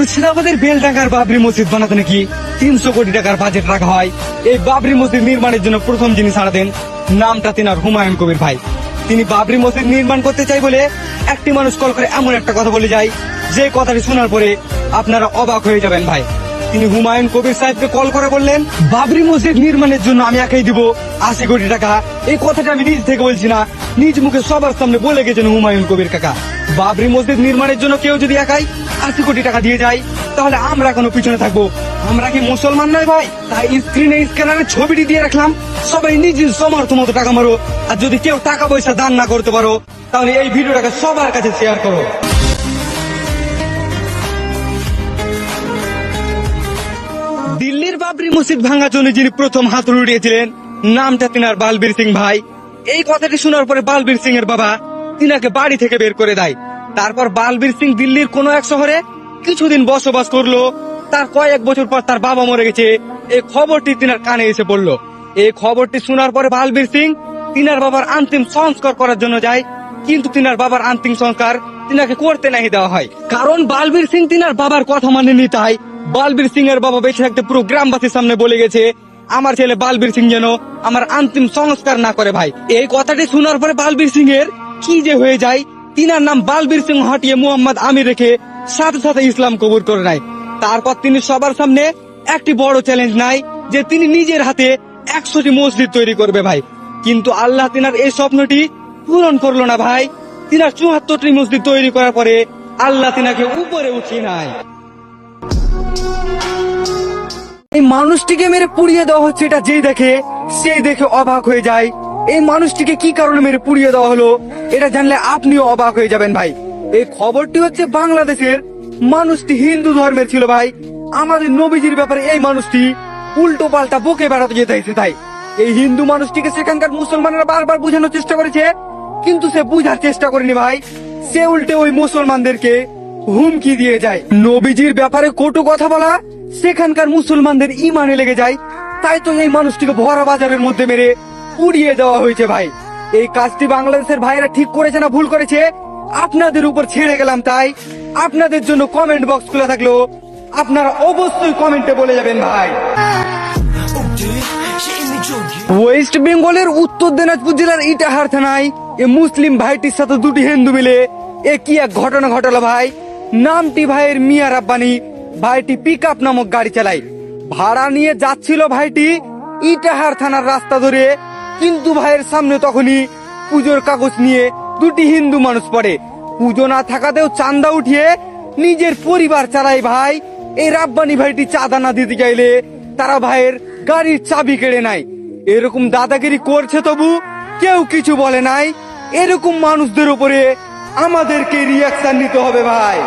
মুর্শিদাবাদের বেলডাঙ্গার বাবরি মসজিদ বানাতে নাকি? তিনশো কোটি টাকার বাজেট রাখা হয়। এই বাবরি মসজিদ নির্মাণের জন্য প্রথম যিনি ছাড়া দেন, নামটা তিনার হুমায়ুন কবির ভাই। তিনি বাবরি মসজিদ নির্মাণ করতে চাই বলে একটি মানুষ কল করে এমন একটা কথা বলে যায়, যে কথাটি শোনার পরে আপনারা অবাক হয়ে যাবেন ভাই। তিনি হুমায়ুন কবির সাহেবকে কল করে বললেন, বাবরি মসজিদ নির্মাণের জন্য আমি একাই দিব আশি কোটি টাকা। এই কথাটা আমি নিজ থেকে বলছি না, নিজ মুখে সবার সামনে বলে গেছেন হুমায়ুন কবির কাকা। বাবরি মসজিদ নির্মাণের জন্য কেউ যদি একাই আশি কোটি টাকা দিয়ে যায়, তাহলে আমরা কোনো পিছনে থাকব। আমরা কি মুসলমান নয় ভাই? তাই স্ক্রিনে স্ক্যানারে ছবিটি দিয়ে রাখলাম। সবাই নিজের সমর্থ মতো টাকা মারো। আর যদি কেউ টাকা পয়সা দান না করতে পারো, তাহলে এই ভিডিওটাকে সবার কাছে শেয়ার করো। দিল্লির বাবরি মসজিদ ভাঙার জন্য যিনি প্রথম হাত উঠিয়েছিলেন নামটা তিনার বালবীর সিং ভাই। এই কথাটি শোনার পরে বালবীর সিং এর বাবা তিনাকে বাড়ি থেকে বের করে দেয়। তারপর বালবীর সিং দিল্লির কোন এক শহরে কিছুদিন বসবাস করল। তার কয়েক বছর পর তার বাবা মরে গেছে। এই খবরটি তিনার কানে এসে পড়ল। এই খবরটি শোনার পরে বালবীর সিং তিনার বাবার অন্তিম সংস্কার করার জন্য যায়। কিন্তু তিনার বাবার অন্তিম সংস্কার তিনাকে করতে নাই দেওয়া হয়। কারণ বালবীর সিং তিনার বাবার কথা মানেনি তাই। বালবীর সিং এর বাবা বেঁচে থাকতে পুরো গ্রামবাসীর সামনে বলে গেছে, আমার ছেলে বালবীর সিং যেন আমার অন্তিম সংস্কার না করে ভাই। এই কথাটি শোনার পরে বালবীর সিং এর কি যে হয়ে যায়, তিনার নাম বালবীর সিং হটিয়ে মুহাম্মদ আমির রেখে সাথে সাথে ইসলাম কবুল করে নেয়। তারপর তিনি সবার সামনে একটি বড় চ্যালেঞ্জ নাই যে তিনি নিজের হাতে একশোটি মসজিদ তৈরি করবে ভাই। কিন্তু আল্লাহ তিনার এই স্বপ্নটি পূরণ করল না ভাই। তিনার চুয়াত্তরটি মসজিদ তৈরি করার পরে আল্লাহ তিনাকে উপরে উঠিয়ে নেয়। এই মানুষটিকে মেরে পুড়িয়ে দেওয়া হচ্ছে, এটা যেই দেখে, সেই দেখে অবাক হয়ে যায়। এই মানুষটিকে কি কারণে মেরে পুড়িয়ে দেওয়া হলো? এটা জানলে আপনিও অবাক হয়ে যাবেন ভাই। এই খবরটি হচ্ছে বাংলাদেশের মানুষটি হিন্দু ধর্মের ছিল ভাই। আমাদের নবীজির ব্যাপারে এই মানুষটি উল্টো পাল্টা বকে বেড়াতে যেতে হয়েছে তাই। এই হিন্দু মানুষটিকে সেখানকার মুসলমানরা বারবার বোঝানোর চেষ্টা করেছে, কিন্তু সে বুঝার চেষ্টা করেনি ভাই। সে উল্টে ওই মুসলমানদেরকে হুমকি দিয়ে যায়। নবীজির ব্যাপারে কটু কথা বলা, সেখানকার মুসলমানদের ইমানে লেগে যায়। তাই তো এই মানুষটিকে ভরা বাজারের মধ্যে মেরে উড়িয়ে দেওয়া হয়েছে ভাই। এই কাজটি বাংলাদেশের ভাইরা ঠিক করেছে না ভুল করেছে? আপনাদের উপর ছেড়ে গেলাম তাই। আপনাদের জন্য কমেন্ট বক্স খোলা থাকল। আপনারা অবশ্যই কমেন্টে বলে যাবেন ভাই। ওয়েস্ট বেঙ্গলের উত্তর দিনাজপুর জেলার ইটাহার থানায় এ মুসলিম ভাইটির সাথে দুটি হিন্দু মিলে এ কি এক ঘটনা ঘটালো ভাই? নামটি ভাইয়ের মিয়া রাব্বানি। ভাইটি পিক নামক গাড়ি চালায়। ভাড়া নিয়ে যাচ্ছিল ভাইটি ইটাহার থানার রাস্তা ধরে। কিন্তু ভাইয়ের সামনে তখনই পুজোর কাগজ নিয়ে দুটি হিন্দু মানুষ পড়ে। পুজো না থাকাতেও চান্দা উঠিয়ে নিজের পরিবার চালায় ভাই। এই রাব্বানি ভাইটি চাঁদা না দিতে চাইলে তারা ভাইয়ের গাড়ির চাবি কেড়ে নেয়। এরকম দাদাগিরি করছে তবু কেউ কিছু বলে নাই। এরকম মানুষদের উপরে আমাদেরকে রিয়াকশন নিতে হবে ভাই।